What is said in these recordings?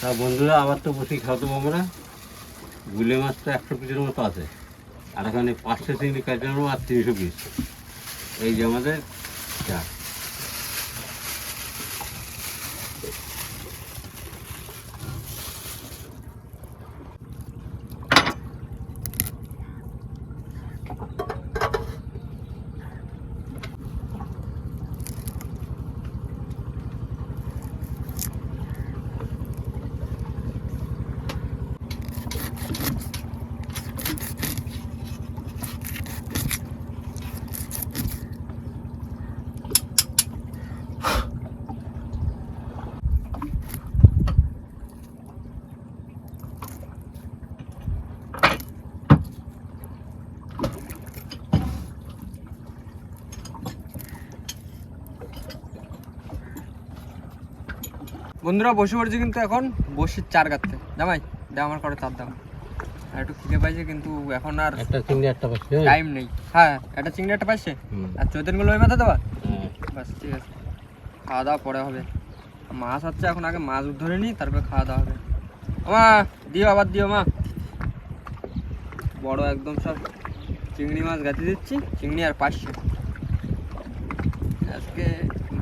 তা বন্ধুরা, আবার তো বসে খাওয়াতে পারব না। গুলে মাছ তো একশো পিসের মতো আছে। আর এখানে পাঁচশো চিংড়ি কাটানো আর তিনশো পিস। এই যে আমাদের চা। বন্ধুরা বসে পড়েছে কিন্তু এখন বসির চার কাটতে জামাই দে আমার করে চার দাম আর একটু খিদে পাইছে কিন্তু এখন আর একটা চিংড়ি একটা পাচ্ছি টাইম নেই। হ্যাঁ একটা চিংড়ি একটা পাইছে আর চৈতনগুলো ওই মাথা দেওয়া? বাস ঠিক আছে। খাওয়া দাওয়া পরে হবে। মাছ হচ্ছে এখন আগে মাছ ধরে নিই তারপরে খাওয়া দাওয়া হবে। মা দিও আবার দিও মা। বড় একদম সব চিংড়ি মাছ গাছে দিচ্ছি চিংড়ি আর পাঁচশো। আজকে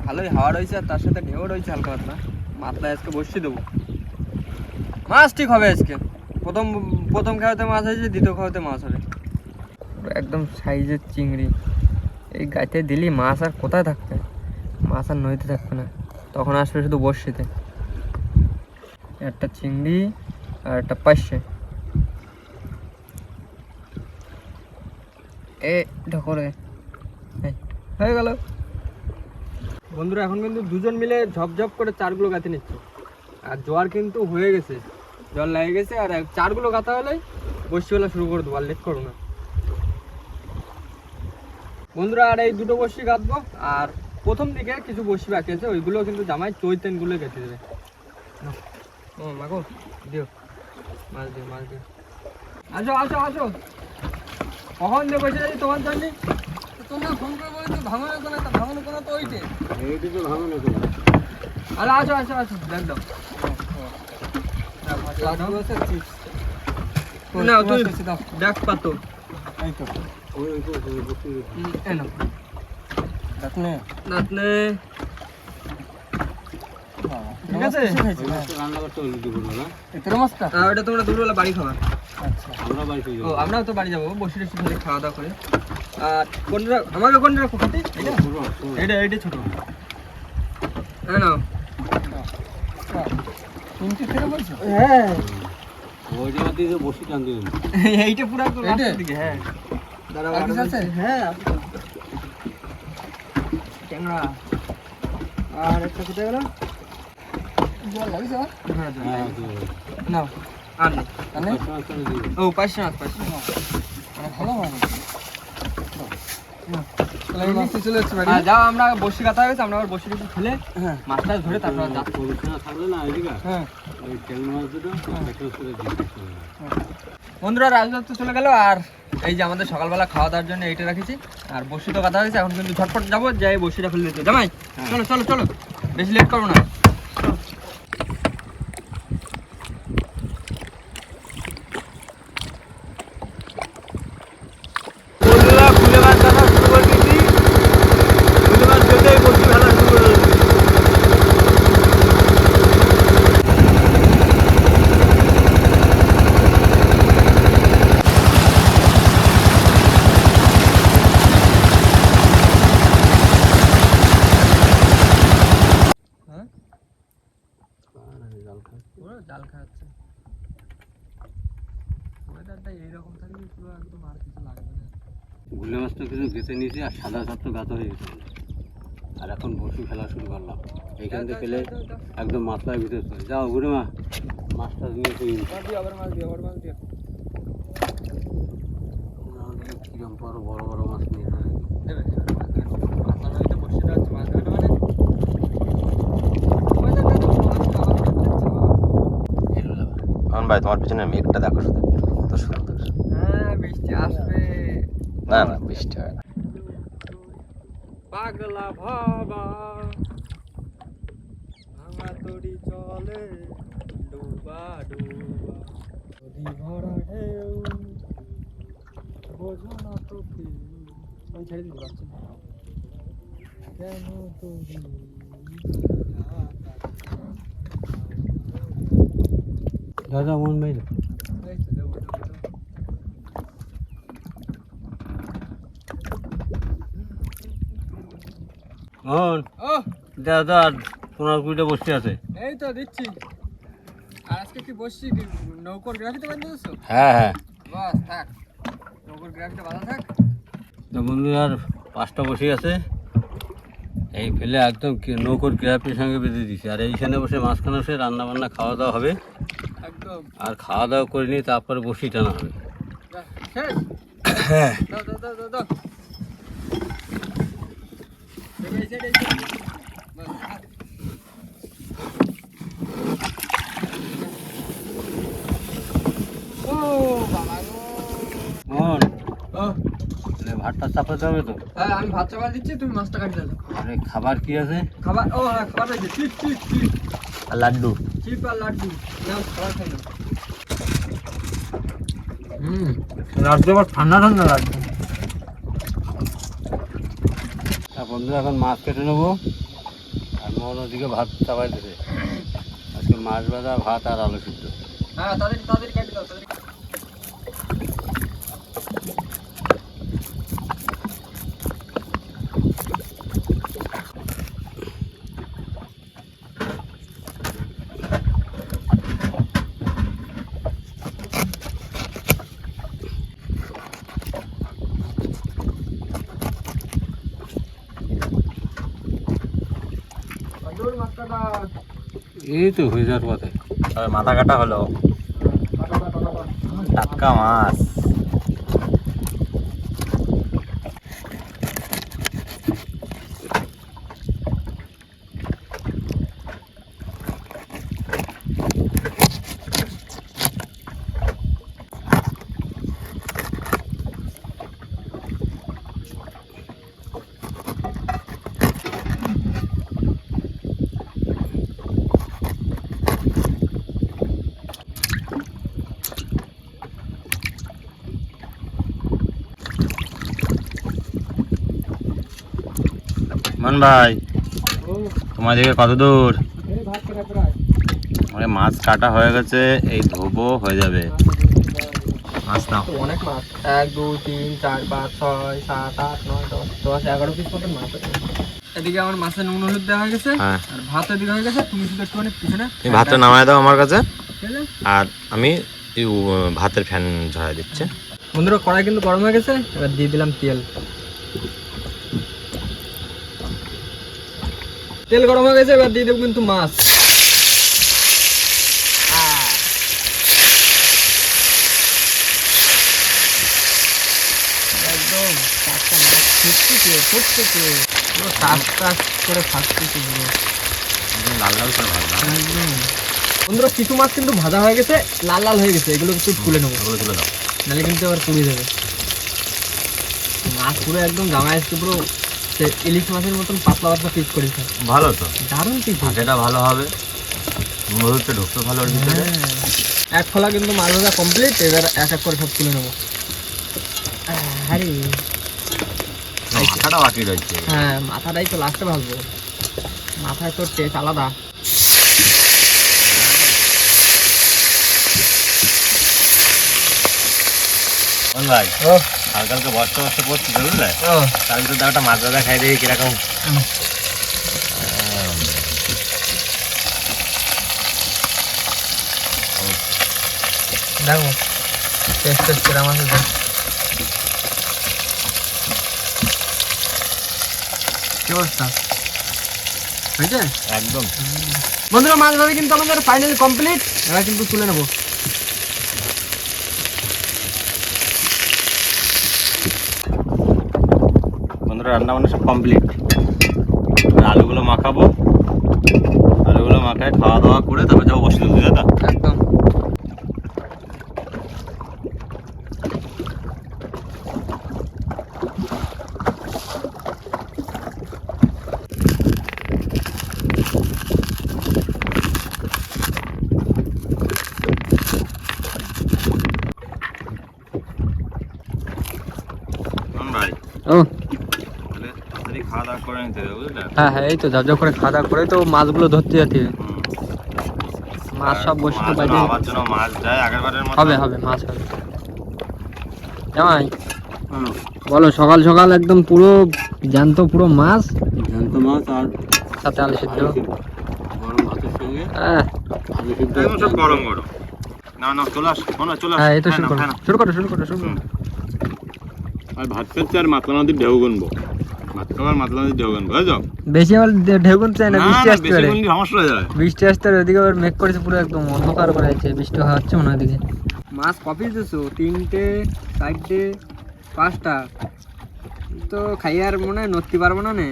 ভালোই হাওয়া রয়েছে আর তার সাথে ঢেউ রয়েছে হালকা পাতলা। মাথায় আজকে বসিয়ে দেবো। মাছ ঠিক হবে আজকে। প্রথম প্রথম খাওয়াতে মাছ হয়েছে, দ্বিতীয় খাওয়াতে মাছ হবে। একদম সাইজের চিংড়ি। এই গাছে দিলি মাছ আর কোথায় থাকবে? মাছ আর নদীতে থাকবে না। তখন আসবে শুধু বর্ষিতে একটা চিংড়ি আর একটা পাশে এ ঢকরে হয়ে গেল। বন্ধুরা, এখন কিন্তু দুজন মিলে ঝপঝপ করে চারগুলো গাঁথে নিচ্ছে। আর জোয়ার কিন্তু হয়ে গেছে। জল লেগে গেছে, আর চারগুলো গাঁথা হলেই বসিবেলা শুরু করে দেবো, আর লেট করব না। বন্ধুরা, আর এই দুটো বসি গাঁথবো, আর প্রথম দিকে কিছু বসি বাকি আছে, ওইগুলো কিন্তু জামাই চৈতেনগুলো গেঁথে দেবে। ও মাগো দিও। মাছ দিও মাছ দিও। আসো আসো আসো। কখন যাচ্ছি তোমার জন্য তোমরা ফোন করে বলে তো ভাঙনের কোনো একটা ভাঙনের কোনো তো ওইটে এইটা তো ভালো না আরে আসো আসো আসো দেখ দাও। না তুই দেখ পাতো। ওই ওই ওই বসে গেছে। এনো নাতনে ঠিক আছে? ওই মাছটা রান্না করতে হলে দিব না আর ওটা তোমরা দুপুরবেলা বাড়ি খাবা। আমরা বাড়ি ও আমরাও তো বাড়ি যাব। বসে খালি খাওয়া দাওয়া করে। আর কোনটা আমাকে কোনটা খাতে এটা। এটা? ছোট। হ্যাঁ নাও। হ্যাঁ। ওই জায়গা দিয়ে বসে টান এইটা পুরো একদম লাস্টের দিকে হ্যাঁ। দাঁড়াও আছে? হ্যাঁ ট্যাংরা। আর একটা কোথায় গেল? হ্যাঁ। হ্যাঁ তো নাও আর নেই পাঁচশো মাছ করে দিবেন। ও পাঁচশো পাঁচশো। ভালো মানে আর যাও আমরা বসি কাটা হয়ে আমরা আবার বসি কিছু খুলে মাছটা ধরে তারপর যা না এদিকে হ্যাঁ। মাছ একটা করে দিবেন। বন্ধুরা রাজদত্ত চলে গেল আর এই যে আমাদের সকালবেলা খাওয়া দাওয়ার জন্য এইটা রেখেছি। আর বসি তো কাটা হয়েছে এখন কিন্তু ঝটপট যাব যাই বসিটা ফেলে দিতে। জামাই হ্যাঁ। চলো চলো চলো। বেশি লেট করব না বন্ধুরা ফুলে মাছ কাটা শুরু করে দিয়েছি ফুলে মাছ খেতেই বসি ফেলা শুরু করে দিয়েছি হ্যাঁ পুরো জাল খাচ্ছে ওয়েদারটা এইরকম থাকলে পুরো একদম আর কিছু লাগবে না গুলে মাছটা কিছু গেঁথে সাদা সাতটা গাঁথা হয়ে গেছে। আর এখন বসি খেলা শুরু করলাম। এইখান থেকে খেলে একদম মাথায় ভিতরে চলে। যাও গুড়ে মা মাছটা নিয়ে তুই কিরম বড় বড় বড় মাছ নিয়ে মানে? তো ভাই তোমার পিছনে মেঘটা দেখো শুধু। কত সুন্দর। হ্যাঁ বৃষ্টি আসবে। না না বৃষ্টি হয় না। পাগলা ভাবা। ভাঙা তরি চলে, ডুব ভরা ঢেউ, বোঝো না তো আমি ছেড়ে দিতে কেন তুমি দাদা, মন বাইরে এই তো দেবো, দেবো, দেবো। ও দাদা পনেরো কুড়িটা বসে আছে। এই তো দিচ্ছি। আর আজকে কি বসছি কি গ্রাফিতে বাঁধতে দিচ্ছ হ্যাঁ হ্যাঁ। বাস থাক। নৌকোর গ্রাফিতে বাঁধা থাক। তো বন্ধু আর পাঁচটা বসে আছে। এই ফেলে একদম নৌকোর গ্রাফের সঙ্গে বেঁধে দিছি আর এইখানে বসে মাঝখানে বসে রান্না বান্না খাওয়া দাওয়া হবে। একদম। আর খাওয়া দাওয়া করে নিয়ে তারপরে বসি টানা হবে হ্যাঁ দাও দাও দাও দাও দাও দেবে, এই side, এই side। বাস, থাক। ও বাবা গো মন ও তাহলে ভাতটা চাপাতে হবে তো। হ্যাঁ আমি ভাত দিচ্ছি তুমি মাছটা কাটি দাও। আরে খাবার কি আছে? খাবার ও হ্যাঁ খাবার রয়েছে চিপ চিপ চিপ। আর লাড্ডু? চিপ আর লাড্ডু। নাও খাবার খাই নাও। হুম লাড্ডু আবার ঠান্ডা ঠান্ডা লাড্ডু। তা বন্ধু এখন মাছ কেটে নেব। আর মন ওদিকে ভাত চাপাই দেবে আজকে মাছ ভাজা, ভাত আর আলু সিদ্ধ। হ্যাঁ তাদের তাদের কেটে দাও এই তো হয়ে যাওয়ার পথে। মাথা কাটা হলো। টাটকা মাছ। মন ভাই দিকে কত দূর? মাছ কাটা হয়ে গেছে এই ধোবো হয়ে যাবে। মাছ নাও। অনেক মাছ। এক দুই তিন চার পাঁচ ছয় সাত আট নয় দশ দশ এগারো পিস মতন মাছ এদিকে আমার মাছের নুন হলুদ দেওয়া হয়ে গেছে হ্যাঁ। আর ভাত এদিকে হয়ে গেছে তুমি শুধু একটুখানি পিছনে ভাতটা নামায় দাও আমার কাছে। আর আমি ভাতের ফ্যান ঝরাই দিচ্ছি। বন্ধুরা কড়াই কিন্তু গরম হয়ে গেছে এবার দিয়ে দিলাম তেল। তেল গরম হয়ে গেছে এবার দিয়ে দেবো কিন্তু মাছ। একদম টাস টাস করে একদম লাল লাল করে বন্ধুরা কিছু মাছ কিন্তু ভাজা হয়ে গেছে লাল লাল হয়ে গেছে এগুলো একটু তুলে নেব। ওগুলো তুলে দাও। নাহলে কিন্তু আবার পুড়ে যাবে। মাছ পুরো একদম জামাই আসছে পুরো সে ইলিশ মাছের মতন পাতলা পাতলা পিস করেছে ভালো তো। দারুণ পিস ভাজাটা ভালো হবে। নুন ঢুকতে ভালো ওর ভিতরে। এক ফলা কিন্তু মাছ ভাজা কমপ্লিট এবার এক এক করে সব তুলে নেব। আরে মাথাটা বাকি রয়েছে। হ্যাঁ মাথাটাই তো লাস্টে ভাজবো। মাথায় তোর টেস্ট আলাদা। ভাই। ও হালকা বস্তা বস্তা পড়ছে বুঝলে? তার ভিতরে একটা মাছ ভাজা খাই দেখি কীরকম। দেখো টেস্ট টেস্ট কিরম আছে কি অবস্থা? হয়েছে? একদম। বন্ধুরা মাছ ভাজা কিন্তু আমাদের ফাইনালি কমপ্লিট এবার কিন্তু তুলে নেব। পুরো রান্নাবান্না সব কমপ্লিট আলুগুলো মাখাবো। আলুগুলো মাখায় খাওয়া দাওয়া করে তারপর যাব বসে তুলতে দাদা। একদম। Oh. হ্যাঁ হ্যাঁ এই তো করে খাওয়া দাওয়া করে তো মাছগুলো ধরতে যেতে মাছ সব বসে তো বাইরে। মাছ যায় মতো। হবে হবে মাছ হবে। জামাই বলো সকাল সকাল একদম পুরো জ্যান্ত পুরো মাছ? জ্যান্ত মাছ আর সাথে আলু সিদ্ধ। গরম ভাতের সঙ্গে হ্যাঁ আলু সিদ্ধ সব গরম গরম। না না চলে আস শোনো চলে আস। হ্যাঁ এই তো হ্যাঁ, শুরু করো হ্যাঁ, শুরু করো শুরু করো শুরু করো। আর ভাত খাচ্ছে আর মাতলা নদীর ঢেউ গুনবো। ভাত খাবার মাতলা নদীর বুঝছ? বেশি আমার দে- চাই না না বৃষ্টি আসতে পারে। সমস্যা হয়ে যাবে। বৃষ্টি আসতে পারে ওদিকে আবার মেঘ করেছে পুরো একদম অন্ধকার করে আছে বৃষ্টি হচ্ছে মনে ওদিকে। মাছ কপি দিছো? তিনটে চারটে পাঁচটা? তো খাই আর মনে হয় নড়তে পারব না নে।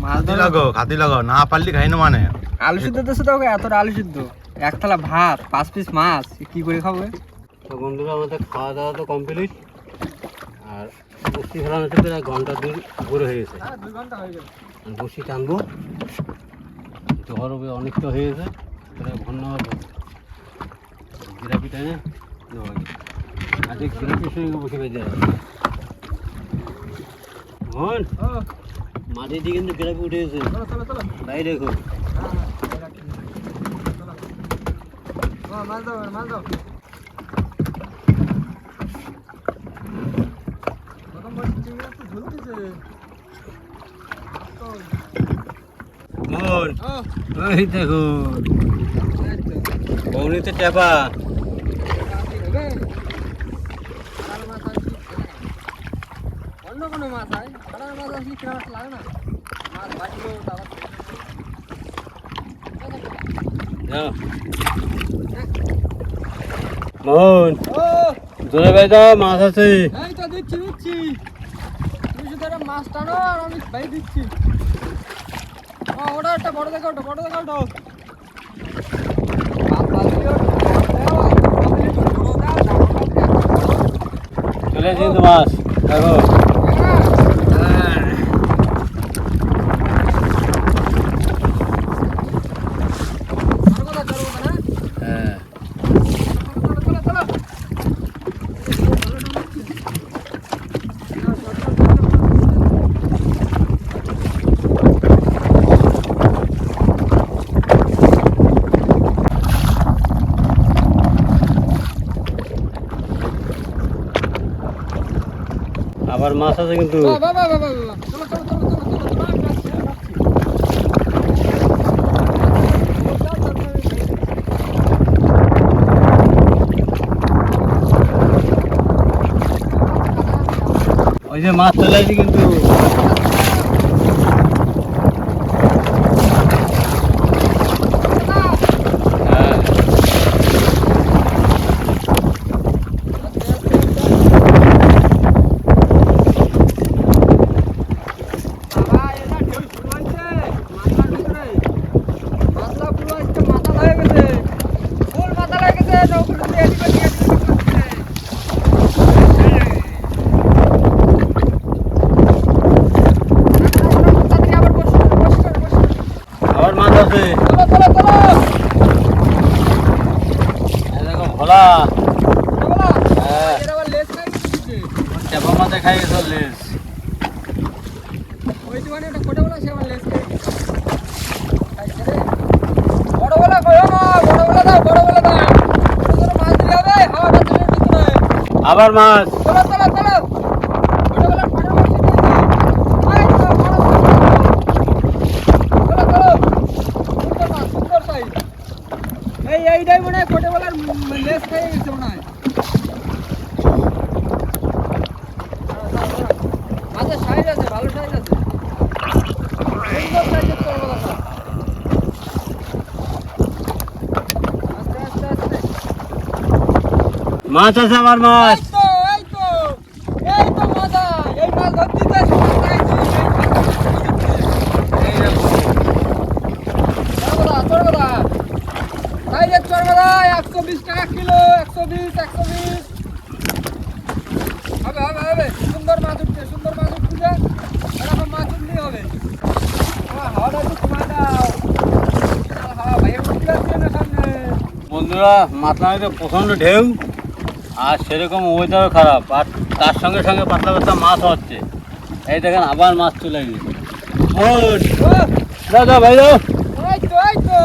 মাছ খাতি ধরা- লাগো খাতি লাগো না পারলি খাই না মানে। আলু সিদ্ধ দিছো তো এতটা আলু সিদ্ধ। এক থালা ভাত পাঁচ পিস মাছ কি করে খাব? তো বন্ধুরা আমাদের খাওয়া দাওয়া তো কমপ্লিট বসি ফেলানোতে প্রায় ঘণ্টা দুই উপরে হয়ে গেছে। হয়ে বসি টানবো। জহর হবে অনেকটা হয়ে গেছে প্রায় ঘণ্টা হবে জিরাপি টানে নেওয়া হবে আজকে জিরাপির সঙ্গে বসে বেঁধে মোহন মাটির দিকে কিন্তু জিরাপি উঠে গেছে। চলো চলো চলো। দেখো। মাছ দাও মাছ দাও প্রথম বছর চিংড়ি ওই দেখো অন্য কোনো মাছ হয়। মাছ আসলে কিনা মাছ লাগে না মাছ বাঁচলো তারপর মোহন ও। জোরে বেজা মাছ আছে। এই তো দিচ্ছি দিচ্ছি তুমি শুধু একটা মাছ টানো আর আমি ভাই দিচ্ছি। ও, ওটা একটা বড় দেখো ওটা বড় দেখো ওটা চলে আসি তোমার, দেখো হ্যাঁ। হ্যাঁ আবার মাছ আছে কিন্তু। ওই যে মাছ চলে আসি কিন্তু হ্যাঁ আবার মাছ আছে এই দেখো ভোলা হ্যাঁ গেছে ওই দোকানে বলা সে আমার লেস করে বড় বলা কইও না বড় বলা দাও বড় বলা দাও। মাছ দিলে হবে? হাওয়াটা চলে ভিতরে আবার মাছ। চলো চলো চলো বড় বলা ফটো বসে দিয়েছি আয় তো বড় বড় চলো চলো সুন্দর মাছ সুন্দর সাইজ এই এইটাই মনে হয় ফটো বলার লেস খেয়ে গেছে মনে হয় মাছের সাইজ আছে ভালো সাইজ আছে সুন্দর সাইজের তোর বলা আস্তে আস্তে আস্তে মাছ আছে আবার মাছ এই তো এই তো এই তো মজা এই মাছ ধরতে তো সময় পাইছি এই দেখো চরবদা চরবদা সাইজের চরবদা একশো বিশ টাকা কিলো একশো বিশ একশো বিশ। হবে হবে হবে। সুন্দর মাছ উঠছে সুন্দর মাছ উঠছে এরকম মাছ উঠলেই হবে। আমার হাওয়াটা একটু দাও বন্ধুরা মাথা প্রচণ্ড ঢেউ। আর সেরকম ওয়েদারও খারাপ। আর তার সঙ্গে সঙ্গে পাতলা পাতলা মাছ হচ্ছে। এই দেখেন, আবার মাছ চলে গেছে দাদা ভাই দাও এই তো এই তো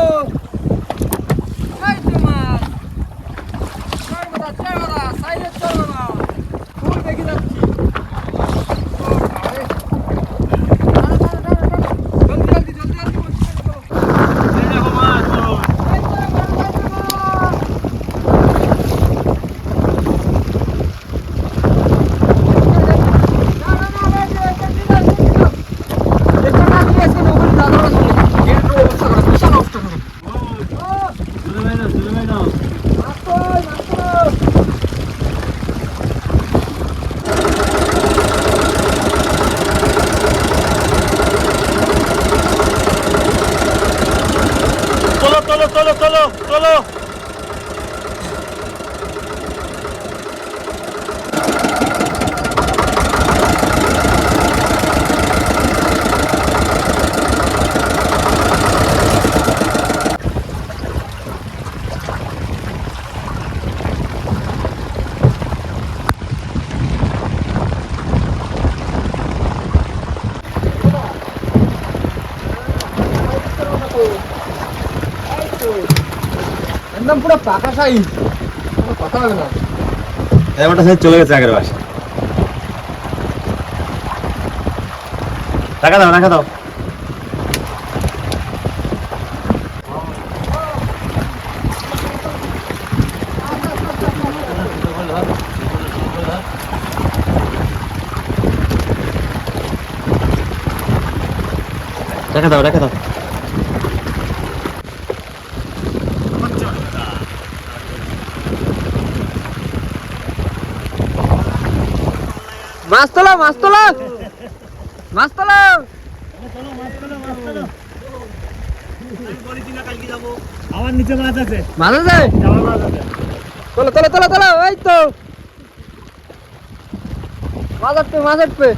এই তো মাছ চড় বাদা চড় বাদা সাইডে চড় বাদা ফুল দেখে যাচ্ছি ও বাবারে। টানো, টানো, টানো, টানো। জলদি জলদি জলদি জলদি বসে চলো। এই দেখো মাছ মোহন। এই তো, মাছ, মাছ, মাছ। না, না, না, এই যে, এটা দিয়ে দাও, এটা দিয়ে দাও। এটা না দিয়ে আজকে নৌকোতে দাদা ওরা চলে যাবে। গেটের অবস্থা খারাপ, বিশাল অবস্থা খারাপ। ও, তুলে ভাই দাও তুলে ভাই দাও মাছ কই, মাছ কই? তোলো তোলো তোলো তোলো তোলো একদম পুরো পাকা সাইজ কোনো কথা হবে না। এবারটা সে চলে গেছে আগের বাসে। টাকা দাও টাকা দাও। টাকা দাও টাকা দাও। মাছ তোলো মাছ তোলো। মাছ তোলো। আমার নিচে মাছ আছে? মাছ আছে তোলো তোলো তোলো তোলো ওই তো। মাছ আটবে মাছ আটবে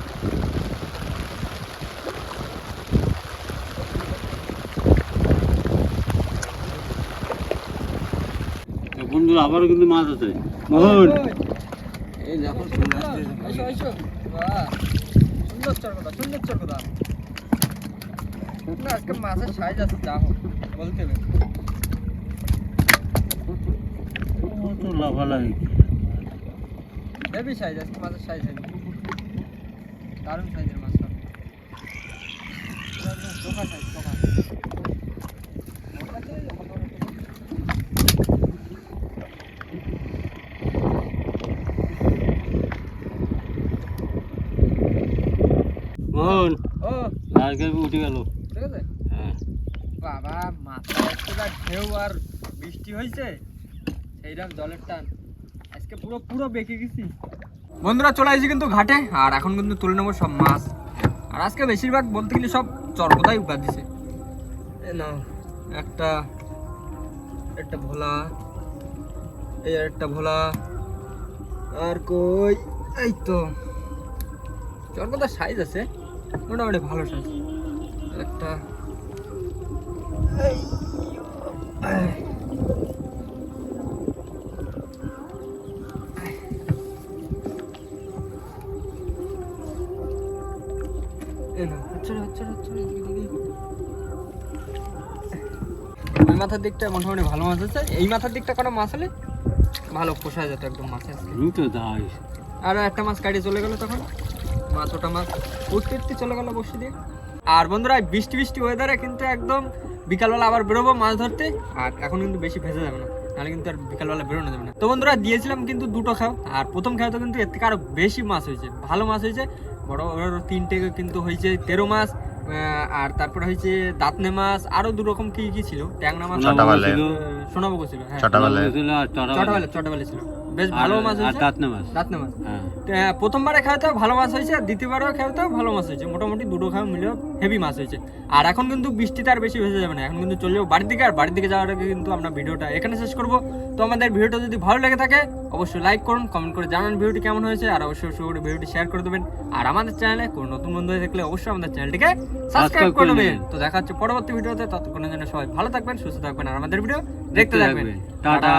বন্ধুরা আবারও কিন্তু মাছ আছে। মোহন এই দেখো চলে আসছে এসো এসো। সুন্দর চরকটা সুন্দর চরকটা না আজকে মাছের সাইজ আছে যা হোক বলতে হবে। লাফালাফি হেভি সাইজ আজকে মাছের সাইজ হেভি দারুণ সাইজের মাছ। চোখা সাইজ চোখা আজকে উঠে গেল। ঠিক আছে হ্যাঁ। বাবা মাথা ঢেউ আর বৃষ্টি হয়েছে সেইরকম জলের টান। আজকে পুরো পুরো বেঁকে গেছি। বন্ধুরা চলে আসছি কিন্তু ঘাটে আর এখন কিন্তু তুলে নেব সব মাছ। আর আজকে বেশিরভাগ বলতে গেলে সব চরকতাই উপার দিছে। এ নাও। একটা একটা ভোলা এই আর একটা ভোলা। আর কই? এই তো। চরকতার সাইজ আছে। মোটামুটি ভালো সাইজ একটা। ওই মাথার দিকটা মোটামুটি ভালো মাছ আছে। এই মাথার দিকটা কোনো মাছ হলে ভালো পোষা যেত একদম মাছে। আসলে তো আর একটা মাছ কাটিয়ে চলে গেল তখন। মাছ ওটা মাছ উঠতে উঠতে চলে গেল বসে দিয়ে। আর বন্ধুরা বৃষ্টি বৃষ্টি ওয়েদারে কিন্তু একদম বিকালবেলা আবার বেরোবো মাছ ধরতে। আর এখন কিন্তু বেশি ভেসে যাবে না নাহলে কিন্তু আর বিকালবেলা বেরোনো যাবে না। তো বন্ধুরা দিয়েছিলাম কিন্তু দুটো খাও আর প্রথম খাওয়া তো কিন্তু এর থেকে আরও বেশি মাছ হয়েছে ভালো মাছ হয়েছে। বড় বড় তিনটে কিন্তু হয়েছে তেরো মাছ আহ, আর তারপরে হয়েছে দাঁতনে মাছ আরও দু রকম কি কি ছিল? ট্যাংরা মাছ। সোনাবুকো ছিল হ্যাঁ। চটাবেলা চটাবেলা ছিল। বেশ ভালো মাছ হয়েছে। দাঁতনে মাছ। দাঁতনে মাছ। হ্যাঁ। প্রথমবারে খাওয়াতেও ভালো মাছ হয়েছে আর দ্বিতীয়বারও খাওয়াতেও ভালো মাছ হয়েছে। মোটামুটি দুটো খাওয়া মিলেও হেভি মাছ হয়েছে। আর এখন কিন্তু বৃষ্টিতে আর বেশি ভেসে যাবে না। এখন কিন্তু চলে যাব বাড়ির দিকে আর বাড়ির দিকে যাওয়ার আগে কিন্তু আমরা ভিডিওটা এখানে শেষ করব। তো আমাদের ভিডিওটা যদি ভালো লেগে থাকে অবশ্যই লাইক করুন কমেন্ট করে জানান ভিডিওটি কেমন হয়েছে আর অবশ্যই অবশ্যই করে ভিডিওটি শেয়ার করে দেবেন। আর আমাদের চ্যানেলে কোনো নতুন বন্ধু হয়ে থাকলে অবশ্যই আমাদের চ্যানেলটিকে সাবস্ক্রাইব করে নেবেন। তো দেখা হচ্ছে পরবর্তী ভিডিওতে ততক্ষণের জন্য সবাই ভালো থাকবেন সুস্থ থাকবেন আর আমাদের ভিডিও দেখতে থাকবেন। টাটা।